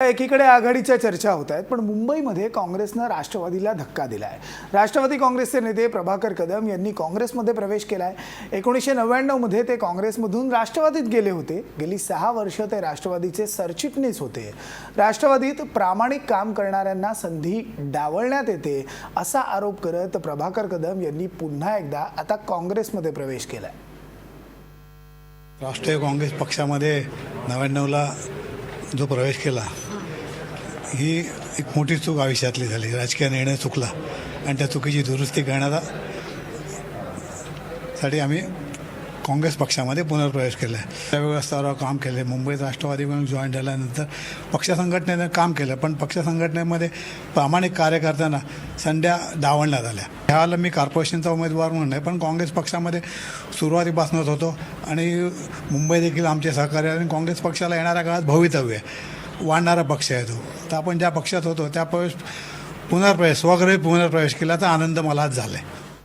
एकीकडे आघाडीच्या चर्चा होत आहेत पण मुंबईमध्ये काँग्रेसनं राष्ट्रवादीला धक्का दिला आहे राष्ट्रवादी काँग्रेसचे नेते प्रभाकर कदम यांनी काँग्रेसमध्ये प्रवेश केला आहे एकोणीसशे नव्याण्णवमध्ये ते काँग्रेसमधून राष्ट्रवादीत गेले होते. गेली सहा वर्ष ते राष्ट्रवादीचे सरचिटणीस होते. राष्ट्रवादीत प्रामाणिक काम करणाऱ्यांना संधी डावळण्यात येते असा आरोप करत प्रभाकर कदम यांनी पुन्हा एकदा आता काँग्रेसमध्ये प्रवेश केला आहे राष्ट्रीय काँग्रेस पक्षामध्ये नव्याण्णवला जो प्रवेश केला ही एक मोठी चूक आयुष्यातली झाली. राजकीय निर्णय चुकला आणि त्या चुकीची दुरुस्ती करण्याचा साठी आम्ही काँग्रेस पक्षामध्ये पुनर्प्रवेश केला. आहे त्यावेळेस स्तरावर काम केले. मुंबईत राष्ट्रवादी म्हणून जॉईन झाल्यानंतर पक्ष संघटनेनं काम केलं. पण पक्ष संघटनेमध्ये प्रामाणिक कार्य करताना संध्या डावलण्यात आल्या. त्यावेळेला मी कॉर्पोरेशनचा उमेदवार म्हणून नाही पण काँग्रेस पक्षामध्ये सुरुवातीपासूनच होतो. आणि मुंबई देखील आमचे सहकार्य आणि काँग्रेस पक्षाला येणाऱ्या काळात भवितव्य आहे. वाढणारा पक्ष आहे तो. तर आपण ज्या पक्षात होतो त्या प्रवेश पुनर्प्रवेश स्वगृही पुनर्प्रवेश केल्याचा आनंद मलाच झाला आहे